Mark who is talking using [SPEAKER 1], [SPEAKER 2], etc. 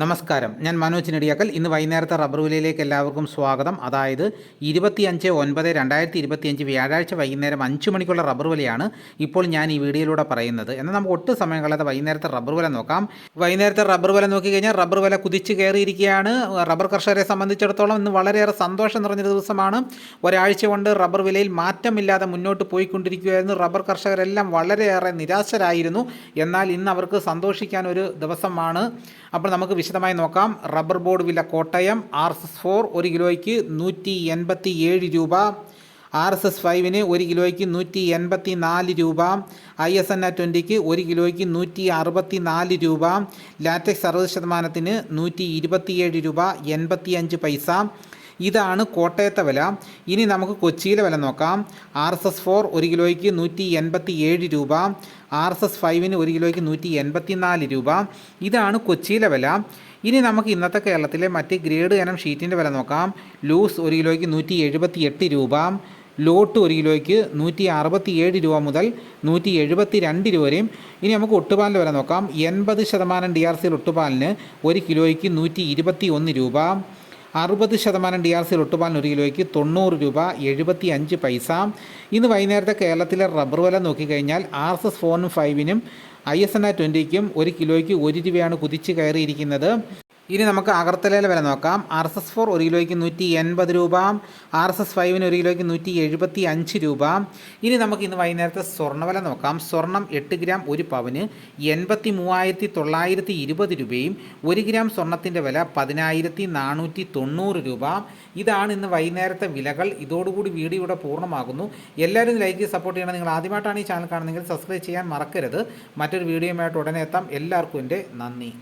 [SPEAKER 1] നമസ്കാരം. ഞാൻ മനോജ് നെടിയാക്കൽ. ഇന്ന് വൈകുന്നേരത്തെ റബ്ബർ വിലയിലേക്ക് എല്ലാവർക്കും സ്വാഗതം. അതായത് ഇരുപത്തിയഞ്ച് ഒൻപത് രണ്ടായിരത്തി ഇരുപത്തിയഞ്ച് വ്യാഴാഴ്ച വൈകുന്നേരം അഞ്ച് മണിക്കുള്ള റബ്ബർ വിലയാണ് ഇപ്പോൾ ഞാൻ ഈ വീഡിയോയിലൂടെ പറയുന്നത്. എന്നാൽ നമുക്ക് ഒട്ടും സമയം കളയാതെ വൈകുന്നേരത്തെ റബ്ബർ വില നോക്കാം. വൈകുന്നേരത്തെ റബ്ബർ വില നോക്കിക്കഴിഞ്ഞാൽ റബ്ബർ വില കുതിച്ച് കയറിയിരിക്കുകയാണ്. റബ്ബർ കർഷകരെ സംബന്ധിച്ചിടത്തോളം ഇന്ന് വളരെയേറെ സന്തോഷം നിറഞ്ഞ ദിവസമാണ്. ഒരാഴ്ച കൊണ്ട് റബ്ബർ വിലയിൽ മാറ്റമില്ലാതെ മുന്നോട്ട് പോയിക്കൊണ്ടിരിക്കുകയായിരുന്നു. റബ്ബർ കർഷകരെല്ലാം വളരെയേറെ നിരാശരായിരുന്നു. എന്നാൽ ഇന്ന് അവർക്ക് സന്തോഷിക്കാൻ ഒരു ദിവസമാണ്. അപ്പോൾ നമുക്ക് വിശദമായി നോക്കാം. റബ്ബർ ബോർഡ് വില Kottayam R S S four ഒരു കിലോയ്ക്ക് നൂറ്റി എൺപത്തി ഏഴ് രൂപ. ആർ എസ് എസ് ഫൈവിന് ഒരു കിലോയ്ക്ക് നൂറ്റി എൺപത്തി നാല് രൂപ. ഐ എസ് എൻ ആ ട്വന്റിക്ക് ഒരു കിലോയ്ക്ക് നൂറ്റി അറുപത്തി നാല് രൂപ. ലാറ്റക്സ് അറുപത് ശതമാനത്തിന് നൂറ്റി ഇരുപത്തിയേഴ് രൂപ എൺപത്തി അഞ്ച് പൈസ. ഇതാണ് കോട്ടയത്തെ വില. ഇനി നമുക്ക് കൊച്ചിയിലെ വില നോക്കാം. ആർ എസ് എസ് ഫോർ ഒരു കിലോയ്ക്ക് നൂറ്റി എൺപത്തി ഏഴ് രൂപ. ആർ എസ് എസ് ഫൈവിന് ഒരു കിലോയ്ക്ക് നൂറ്റി എൺപത്തി നാല് രൂപ. ഇതാണ് കൊച്ചിയിലെ വില. ഇനി നമുക്ക് ഇന്നത്തെ കേരളത്തിലെ മറ്റ് ഗ്രേഡ് ഇനം ഷീറ്റിന്റെ വില നോക്കാം. ലൂസ് ഒരു കിലോയ്ക്ക് നൂറ്റി എഴുപത്തി എട്ട് രൂപ. ലോട്ട് ഒരു കിലോയ്ക്ക് നൂറ്റി അറുപത്തി ഏഴ് രൂപ മുതൽ നൂറ്റി എഴുപത്തി രണ്ട് രൂപ വരെയും. ഇനി നമുക്ക് ഒട്ടുപാലിന്റെ വില നോക്കാം. എൺപത് ശതമാനം ഡി ആർ സിയിൽ ഒട്ടുപാലിന് ഒരു കിലോയ്ക്ക് നൂറ്റി ഇരുപത്തി ഒന്ന് രൂപ. അറുപത് ശതമാനം ഡി ആർ സി ഒട്ടുപാലിന് ഒരു കിലോയ്ക്ക് തൊണ്ണൂറ് രൂപ എഴുപത്തി അഞ്ച് പൈസ. ഇന്ന് വൈകുന്നേരത്തെ കേരളത്തിലെ റബ്ബർ വില നോക്കിക്കഴിഞ്ഞാൽ ആർ എസ് എസ് ഫോറിനും ഫൈവിനും ഐ എസ് എൻ ആ ട്വന്റിക്കും ഒരു കിലോയ്ക്ക് ഒരു രൂപയാണ് കുതിച്ച് കയറിയിരിക്കുന്നത്. ഇനി നമുക്ക് അഗർത്തലയിലെ വില നോക്കാം. ആർ എസ് എസ് ഫോർ ഒരു കിലോയ്ക്ക് നൂറ്റി എൺപത് രൂപ ആർ എസ് എസ് ഫൈവിന് ഒരു കിലോയ്ക്ക് നൂറ്റി എഴുപത്തി അഞ്ച് രൂപ. ഇനി നമുക്ക് ഇന്ന് വൈകുന്നേരത്തെ സ്വർണവില നോക്കാം. സ്വർണം എട്ട് ഗ്രാം ഒരു പവന് എൺപത്തി മൂവായിരത്തി തൊള്ളായിരത്തി ഇരുപത് രൂപയും ഒരു ഗ്രാം സ്വർണത്തിന്റെ വില പതിനായിരത്തി നാനൂറ്റി തൊണ്ണൂറ് രൂപ. ഇതാണ് ഇന്ന് വൈകുന്നേരത്തെ വിലകൾ. ഇതോടുകൂടി വീഡിയോ ഇവിടെ പൂർണമാകുന്നു. എല്ലാവരും ലൈക്ക് സപ്പോർട്ട് ചെയ്യണം. നിങ്ങൾ ആദ്യമായിട്ടാണ് ഈ ചാനൽ കാണുന്നതെങ്കിൽ സബ്സ്ക്രൈബ് ചെയ്യാൻ മറക്കരുത്. മറ്റൊരു വീഡിയോയുമായിട്ട് ഉടനെ എത്താം. എല്ലാവർക്കും എന്റെ നന്ദി.